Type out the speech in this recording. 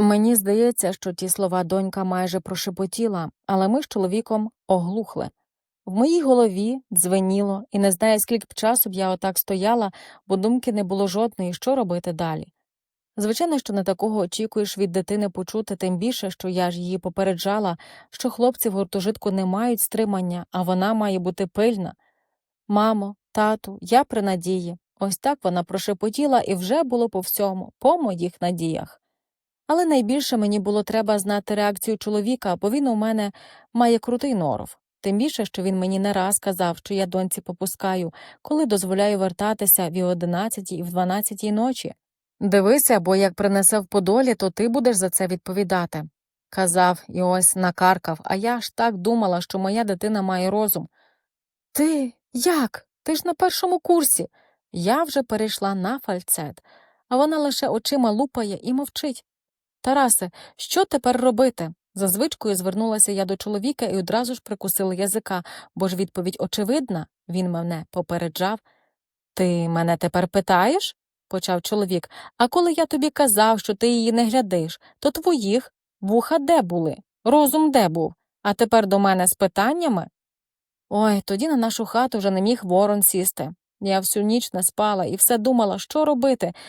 Мені здається, що ті слова донька майже прошепотіла, але ми з чоловіком оглухли. В моїй голові дзвеніло, і не знаю, скільки б часу б я отак стояла, бо думки не було жодної, що робити далі. Звичайно, що не такого очікуєш від дитини почути, тим більше, що я ж її попереджала, що хлопці в гуртожитку не мають стримання, а вона має бути пильна. Мамо, тату, я при надії. Ось так вона прошепотіла і вже було по всьому, по моїх надіях. Але найбільше мені було треба знати реакцію чоловіка, бо він у мене має крутий норов. Тим більше, що він мені не раз казав, що я доньці попускаю, коли дозволяю вертатися в одинадцятій, і в дванадцятій ночі. Дивися, бо як принесе в подолі, то ти будеш за це відповідати. Казав і ось накаркав, а я ж так думала, що моя дитина має розум. Ти як? Ти ж на першому курсі. Я вже перейшла на фальцет, а вона лише очима лупає і мовчить. Тарасе, що тепер робити? За звичкою звернулася я до чоловіка і одразу ж прикусила язика, бо ж відповідь очевидна, він мене попереджав. Ти мене тепер питаєш? почав чоловік. А коли я тобі казав, що ти її не глядиш, то твоїх вуха де були? Розум де був? А тепер до мене з питаннями? Ой, тоді на нашу хату вже не міг ворон сісти. Я всю ніч не спала і все думала, що робити,